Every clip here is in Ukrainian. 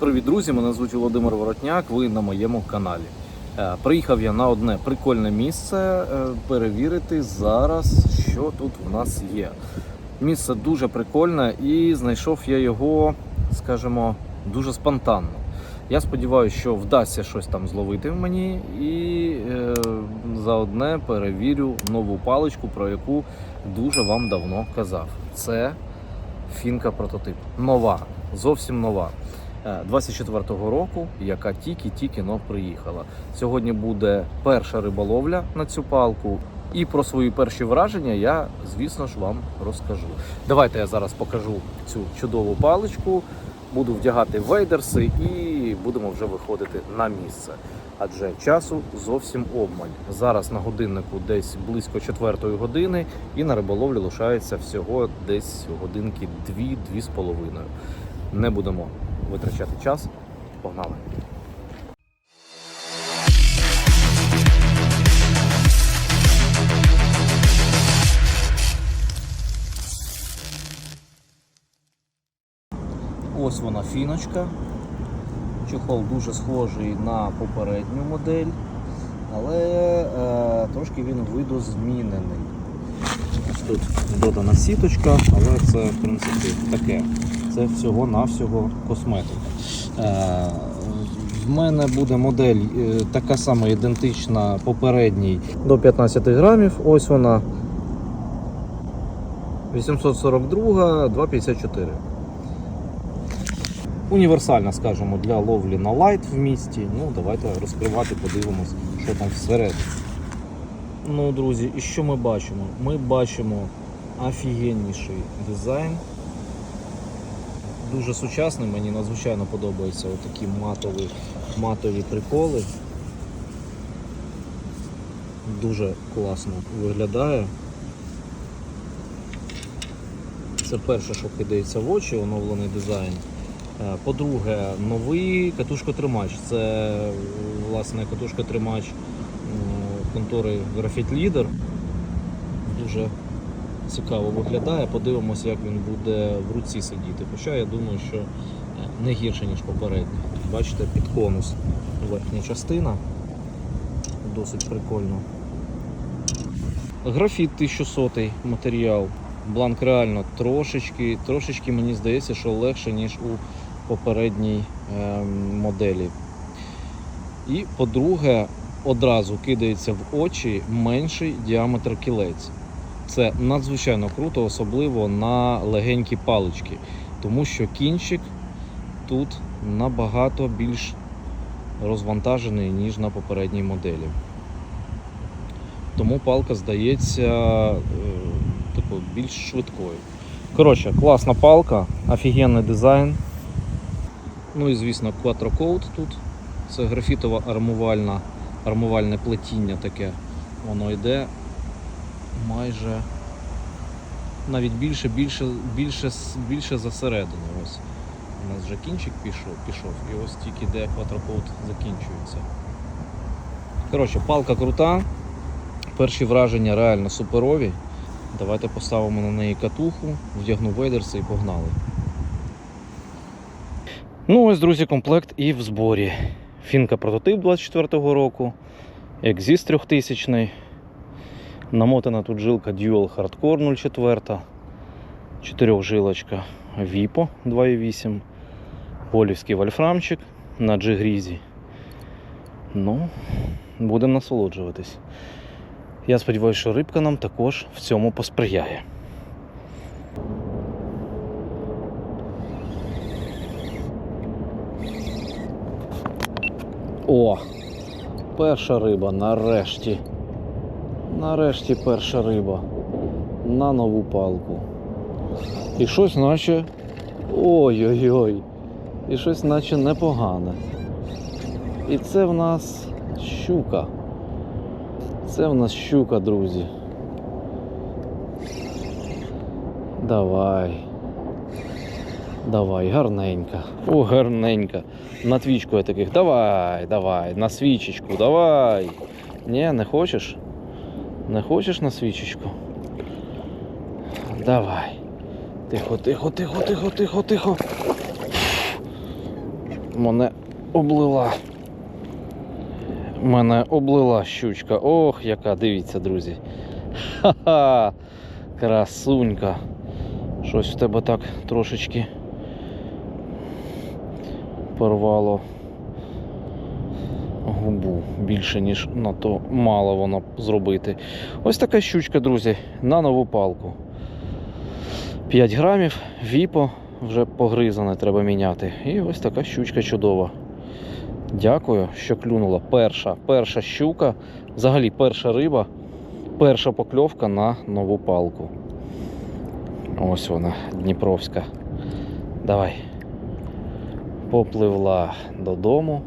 Привіт, друзі! Мене звуть Володимир Воротняк. Ви на моєму каналі. Е, Приїхав я на одне прикольне місце е, перевірити зараз, що тут в нас є. Місце дуже прикольне і знайшов я його, скажімо, дуже спонтанно. Я сподіваюся, що вдасться щось там зловити в мені, і е, заодне перевірю нову паличку, про яку дуже вам давно казав. Це фінка прототип. Нова, зовсім нова. Е, 24-го року, яка тільки-тільки но приїхала. Сьогодні буде перша риболовля на цю палку. І про свої перші враження я, звісно ж, вам розкажу. Давайте я зараз покажу цю чудову паличку, буду вдягати вейдерси і будемо вже виходити на місце. Адже часу зовсім обмаль. Зараз на годиннику десь близько четвертої години, і на риболовлю лишається всього десь годинки дві-дві з половиною. Не будемо витрачати час. Погнали! Ось вона фіночка. Чохол дуже схожий на попередню модель, але е, трошки він видозмінений. Ось Тут додана сіточка, але це в принципі таке. Це всього-навсього косметика. Е, в мене буде модель е, така сама ідентична попередній до 15 грамів. Ось вона 842, 254. Універсальна, скажімо, для ловлі на лайт в місті. Ну, давайте розкривати, подивимось, що там всередині. Ну, друзі, і що ми бачимо? Ми бачимо офігенніший дизайн. Дуже сучасний, мені надзвичайно подобаються отакі матові, матові приколи. Дуже класно виглядає. Це перше, що кидається в очі, оновлений дизайн. Е, По-друге, новий катушкотримач. Це власне катушкотримач контори Graphite Leader. Дуже цікаво виглядає. Подивимося, як він буде в руці сидіти. Хоча я думаю, що е, не гірше, ніж попередній. Бачите, під конус верхня частина. Досить прикольно. Графіт 1100 матеріал. Бланк реально трошечки, трошечки мені здається, що легше, ніж у попередній ем, моделі. І по-друге, одразу кидається в очі менший діаметр кілець. Це надзвичайно круто, особливо на легенькі палички, тому що кінчик тут набагато більш розвантажений, ніж на попередній моделі. Тому палка здається е, типу, більш швидкою. Коротше, класна палка, офігенний дизайн. Ну і звісно, Quattro тут. Це графітова армувальна, армувальне плетіння таке. Воно йде майже навіть більше, більше, більше, більше за. Ось. У нас вже кінчик пішов, пішов і ось тільки де Quattro закінчується. Коротше, палка крута. Перші враження реально суперові. Давайте поставимо на неї катуху, вдягну вейдерси і погнали. Ну ось, друзі, комплект і в зборі. Фінка прототип 24-го року, Exist 3000. Намотана тут жилка Dual Hardcore 04. Чотирьохжилочка Vipo 2.8. Полівський вольфрамчик на G-грізі. Ну, будемо насолоджуватись. Я сподіваюся, що рибка нам також в цьому посприяє. О! Перша риба нарешті. Нарешті перша риба. На нову палку. І щось наче. Ой-ой-ой. І щось наче непогане. І це в нас щука. Це в нас щука, друзі. Давай. Давай, гарненька. О, гарненька. На твічку я таких. Давай, давай, на свічечку, давай. Ні, не хочеш? Не хочеш на свічечку? Давай. Тихо, тихо, тихо, тихо, тихо, тихо. мене облила. Мене облила щучка. Ох, яка, дивіться, друзі. Ха-ха! Красунька. Щось в тебе так трошечки порвало губу. Більше, ніж на то мало воно зробити. Ось така щучка, друзі, на нову палку. 5 грамів, віпо вже погризане, треба міняти. І ось така щучка чудова. Дякую, що клюнула. Перша, перша щука, взагалі перша риба, перша покльовка на нову палку. Ось вона, Дніпровська. Давай. Попливла додому.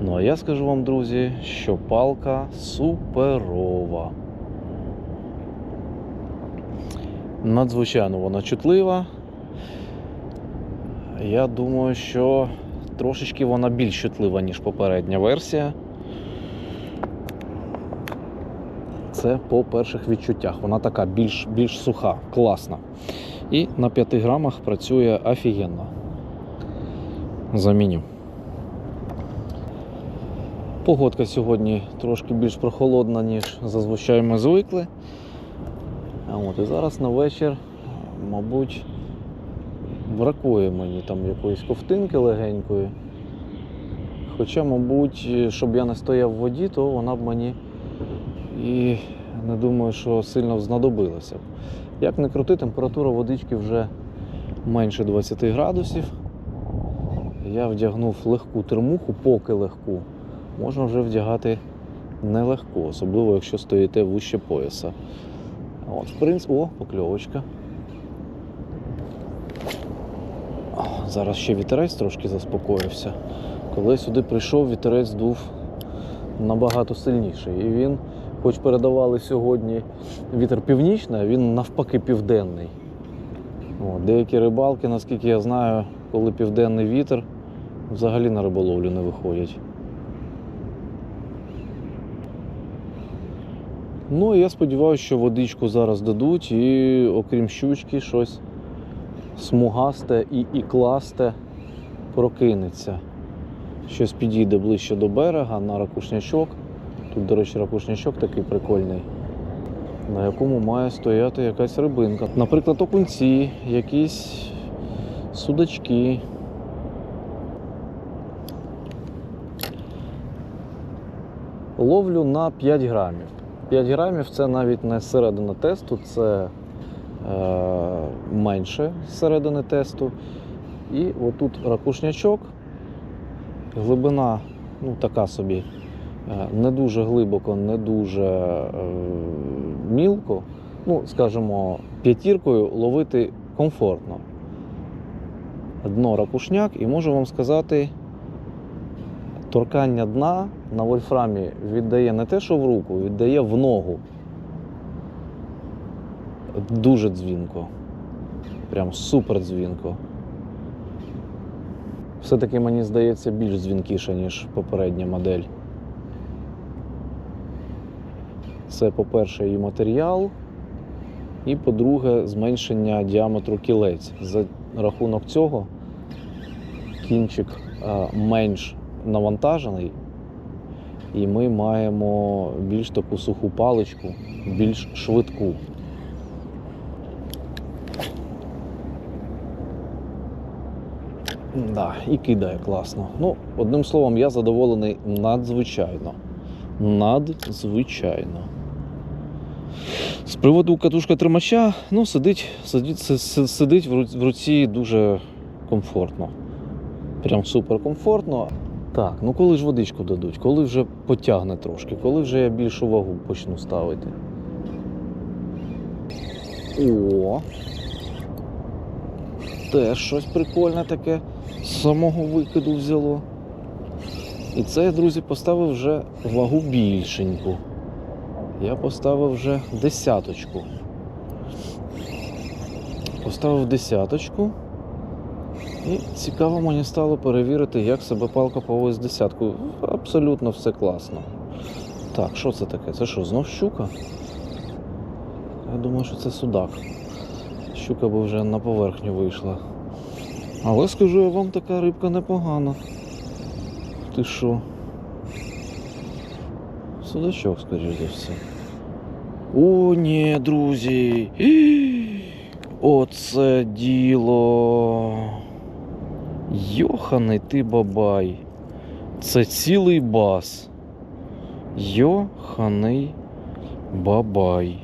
Ну а я скажу вам, друзі, що палка суперова. Надзвичайно вона чутлива. Я думаю, що трошечки вона більш чутлива, ніж попередня версія. Це по перших відчуттях. Вона така більш, більш суха, класна. І на 5 грамах працює офігенно. Заміню. Погодка сьогодні трошки більш прохолодна, ніж зазвичай ми звикли. От, і зараз на вечір, мабуть, бракує мені там якоїсь ковтинки легенької. Хоча, мабуть, щоб я не стояв в воді, то вона б мені і не думаю, що сильно знадобилася б. Як не крути, температура водички вже менше 20 градусів. Я вдягнув легку термуху, поки легку. Можна вже вдягати нелегко, особливо якщо стоїте вище пояса. От, в принципі, о, покльовочка. Зараз ще вітерець трошки заспокоївся. Коли сюди прийшов, вітерець дув набагато сильніший. І він, хоч передавали сьогодні вітер північний, а він навпаки південний. О, деякі рибалки, наскільки я знаю, коли південний вітер, взагалі на риболовлю не виходять. Ну, і я сподіваюся, що водичку зараз дадуть і окрім щучки, щось смугасте і ікласте прокинеться. Щось підійде ближче до берега на ракушнячок. Тут, до речі, ракушнячок такий прикольний, на якому має стояти якась рибинка. Наприклад, окунці, якісь судачки. Ловлю на 5 грамів. 5 грамів це навіть не середина тесту, це е, менше середини тесту. І отут ракушнячок, глибина ну, така собі, е, не дуже глибоко, не дуже е, мілко. Ну, скажімо, п'ятіркою ловити комфортно. Дно ракушняк, і можу вам сказати, торкання дна на вольфрамі віддає не те, що в руку, віддає в ногу. Дуже дзвінко. Прям супер дзвінко. Все-таки мені здається більш дзвінкіше, ніж попередня модель. Це, по-перше, і матеріал, і по-друге, зменшення діаметру кілець. За рахунок цього кінчик менш навантажений, і ми маємо більш таку суху паличку, більш швидку. Да, і кидає класно. Ну, одним словом, я задоволений надзвичайно. Надзвичайно. З приводу катушка тримача, ну, сидить, сидить, си- си- сидить в руці дуже комфортно. Прям супер комфортно. Так, ну коли ж водичку дадуть, коли вже потягне трошки, коли вже я більшу вагу почну ставити. О! Теж щось прикольне таке з самого викиду взяло. І це я, друзі, поставив вже вагу більшеньку. Я поставив вже десяточку. Поставив десяточку. І цікаво мені стало перевірити, як себе палка поводить з десяткою. Абсолютно все класно. Так, що це таке? Це що, знов щука? Я думаю, що це судак. Щука би вже на поверхню вийшла. Але скажу я вам, така рибка непогана. Ти що? Судачок, скоріш за все. О, ні, друзі. Оце діло. Йоханий ти бабай. Це цілий бас. Йоханий бабай.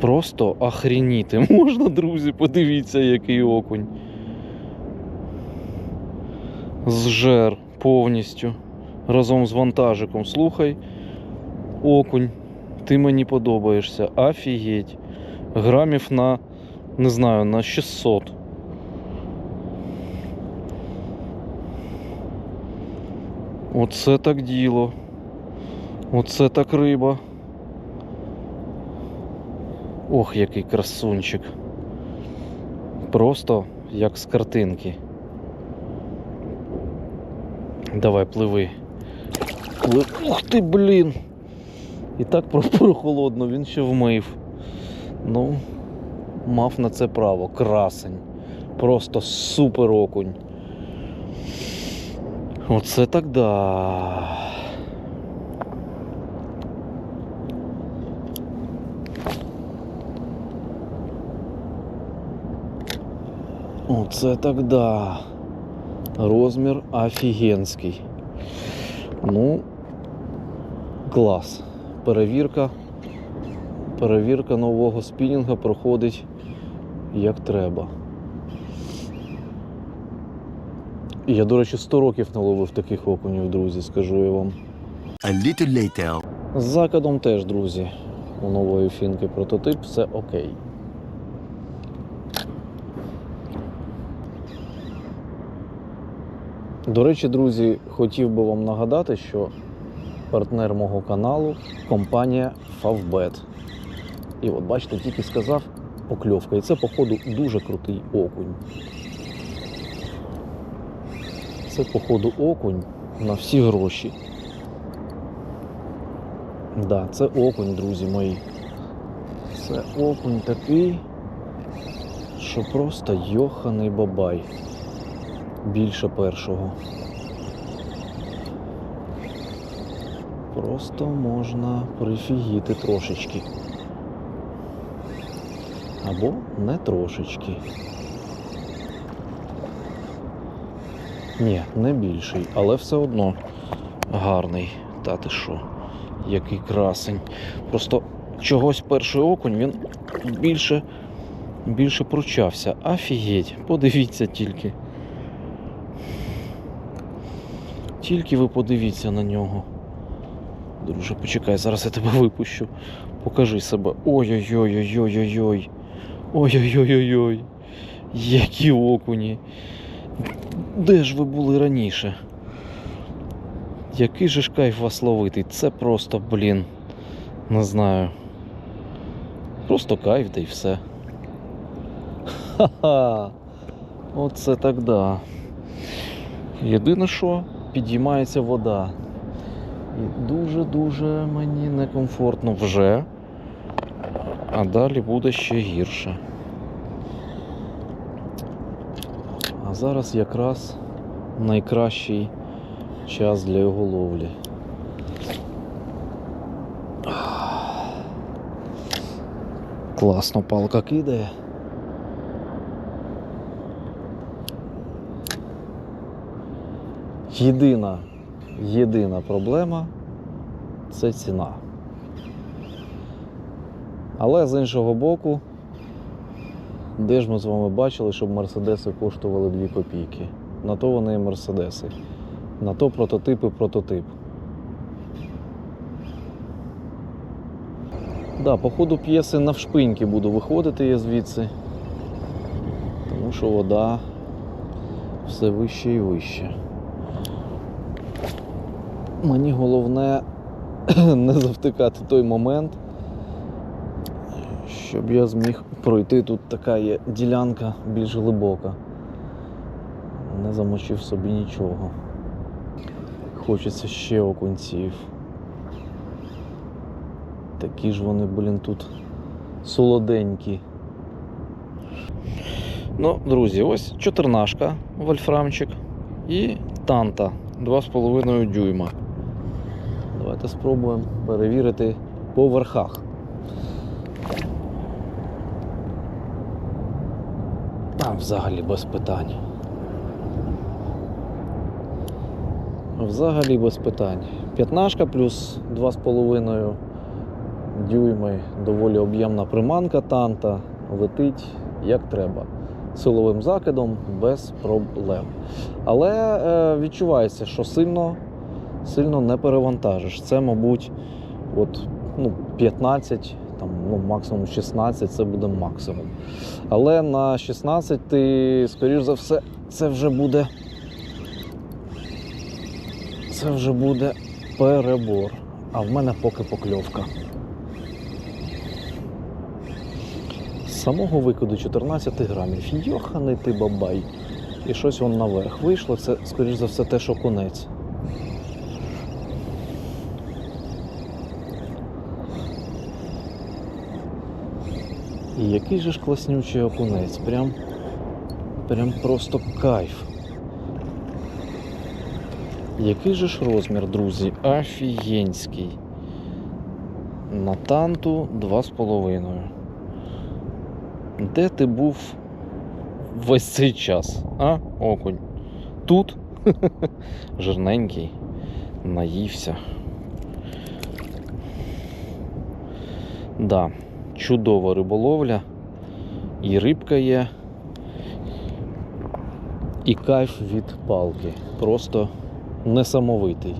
Просто охреніти можна, друзі, подивіться, який окунь. Зжер повністю. Разом з вантажиком. Слухай, окунь, ти мені подобаєшся. Офігеть. Грамів на, не знаю, на 600. Оце так діло. Оце так риба. Ох, який красунчик. Просто як з картинки. Давай, пливи. Пли- Ух ти, блін! І так про- прохолодно, він ще вмив. Ну, мав на це право. Красень. Просто супер окунь. Оце так да. Оце так да. Розмір офігенський. Ну, клас. Перевірка. Перевірка нового спінінга проходить як треба. І Я, до речі, 100 років не ловив таких окунів, друзі, скажу я вам. A little later. З закидом теж, друзі. У нової фінки прототип, все окей. До речі, друзі, хотів би вам нагадати, що партнер мого каналу компанія Favbet. І от бачите, тільки сказав покльовка. І це, походу, дуже крутий окунь. Це, походу, окунь на всі гроші. Да, це окунь, друзі мої. Це окунь такий, що просто йоханий бабай. Більше першого. Просто можна прифігіти трошечки. Або не трошечки. Ні, не більший, але все одно гарний. Та ти що? Який красень. Просто чогось перший окунь він більше, більше пручався. Офігеть, подивіться тільки. Тільки ви подивіться на нього. Друже, почекай, зараз я тебе випущу. Покажи себе. Ой-ой-ой-ой-ой-ой-ой. Ой-ой-ой-ой-ой. Які окуні. Де ж ви були раніше? Який же ж кайф вас ловити? Це просто, блін. Не знаю. Просто кайф, да й все. Ха-ха. Оце так да. Єдине, що підіймається вода. І дуже-дуже мені некомфортно вже. А далі буде ще гірше. А зараз якраз найкращий час для його ловлі. Класно палка кидає. Єдина, єдина проблема це ціна. Але з іншого боку, де ж ми з вами бачили, щоб мерседеси коштували 2 копійки. На то вони і мерседеси. На то прототип і прототип. Да, по ходу п'єси навшпиньки буду виходити я звідси. Тому що вода все вище і вище. Мені головне не завтикати той момент, щоб я зміг пройти. Тут така є ділянка більш глибока. Не замочив собі нічого. Хочеться ще окунців. Такі ж вони, блін, тут солоденькі. Ну, друзі, ось чотирнашка вольфрамчик і танта 2,5 дюйма. Давайте спробуємо перевірити по верхах. Взагалі без питань. Взагалі без питань. П'ятнашка плюс 2,5 дюйми, доволі об'ємна приманка танта, летить як треба. Силовим закидом без проблем. Але е, відчувається, що сильно, сильно не перевантажиш. Це, мабуть, от, ну, 15, там, ну, максимум 16 це буде максимум. Але на 16 ти, скоріш за все, це вже буде. Це вже буде перебор. А в мене поки покльовка. З самого викиду 14 грамів. Йоханий ти бабай. І щось вон наверх вийшло. Це, скоріш за все, теж окунець. І який же ж класнючий окунець. Прям, прям просто кайф. Який же ж розмір, друзі? Офігенський. На танту 2,5. Де ти був весь цей час? А, окунь? Тут? Жирненький. Наївся. Да, чудова риболовля. І рибка є. І кайф від палки. Просто несамовитий.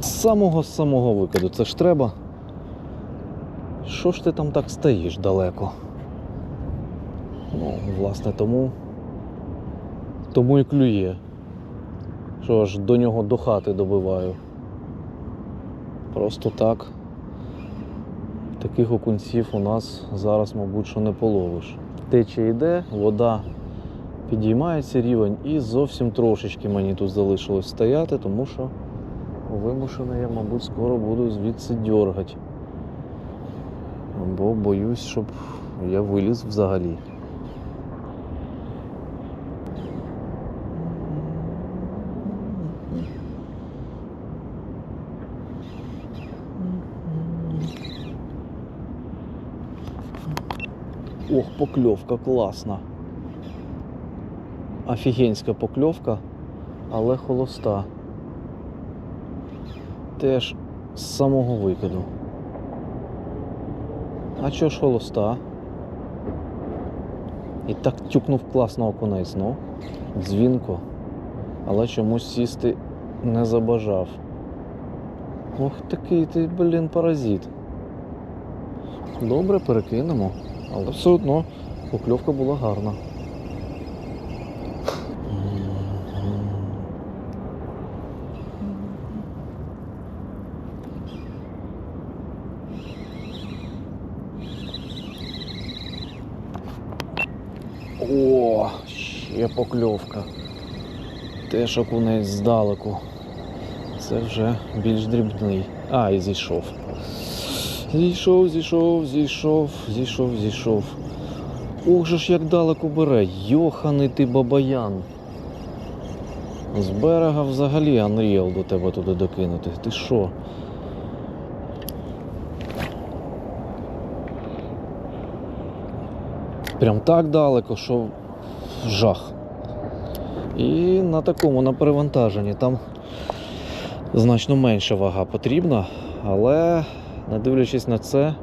З самого самого викиду. Це ж треба. Що ж ти там так стоїш далеко? Ну, власне, тому. Тому і клює. Що аж до нього до хати добиваю. Просто так. Таких окунців у нас зараз, мабуть, що не половиш. Тече йде, вода підіймається рівень і зовсім трошечки мені тут залишилось стояти, тому що вимушений я, мабуть, скоро буду звідси дергати. Бо боюсь, щоб я виліз взагалі. Ох, покльовка класна. Офігенська покльовка, але холоста. Теж з самого викиду. А чого ж холоста? І так тюкнув класно окунець, ну, дзвінко, але чомусь сісти не забажав. Ох, такий ти, блін, паразит. Добре, перекинемо, але все одно покльовка була гарна. О, ще покльовка. Теж окунець здалеку. Це вже більш дрібний. А, і зійшов. Зійшов, зійшов, зійшов, зійшов, зійшов. Ох же ж як далеко бере. Йоханий ти бабаян. З берега взагалі Unreal до тебе туди докинути. Ти що? Прям так далеко, що жах. І на такому, на перевантаженні, там значно менша вага потрібна, але не дивлячись на це,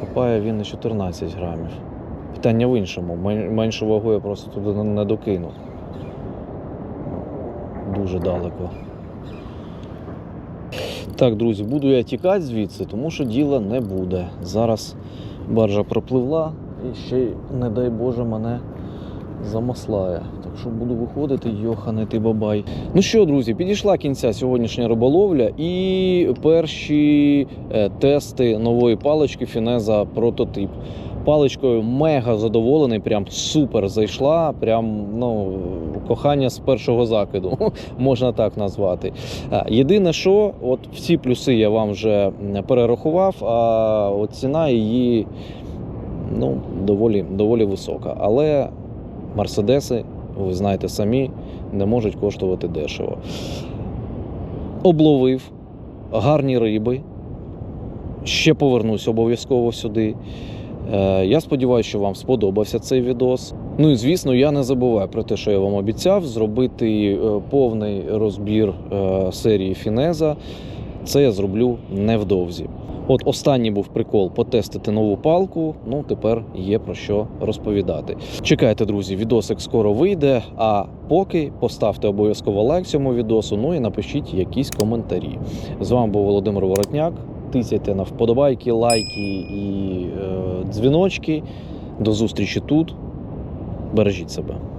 хапає він на 14 грамів. Питання в іншому. Меншу вагу я просто туди не- докину. Дуже далеко. Так, друзі, буду я тікати звідси, тому що діла не буде. Зараз баржа пропливла і ще, не дай Боже, мене замаслає. Так що буду виходити, йоханий ти бабай. Ну що, друзі, підійшла кінця сьогоднішня риболовля і перші е, тести нової палички Фінеза прототип. Паличкою мега задоволений, прям супер зайшла. Прям ну, кохання з першого закиду, можна так назвати. Е, Єдине, що от всі плюси я вам вже перерахував, а от ціна її ну, доволі, доволі висока. Але Мерседеси, ви знаєте самі, не можуть коштувати дешево. Обловив гарні риби. Ще повернусь обов'язково сюди. Е, Я сподіваюся, що вам сподобався цей відос. Ну і звісно, я не забуваю про те, що я вам обіцяв зробити е, повний розбір е, серії Фінеза. Це я зроблю невдовзі. От останній був прикол потестити нову палку. Ну тепер є про що розповідати. Чекайте, друзі, відосик скоро вийде. А поки поставте обов'язково лайк цьому відосу. Ну і напишіть якісь коментарі. З вами був Володимир Воротняк. Тисяйте на вподобайки, лайки і е, дзвіночки. До зустрічі тут. Бережіть себе.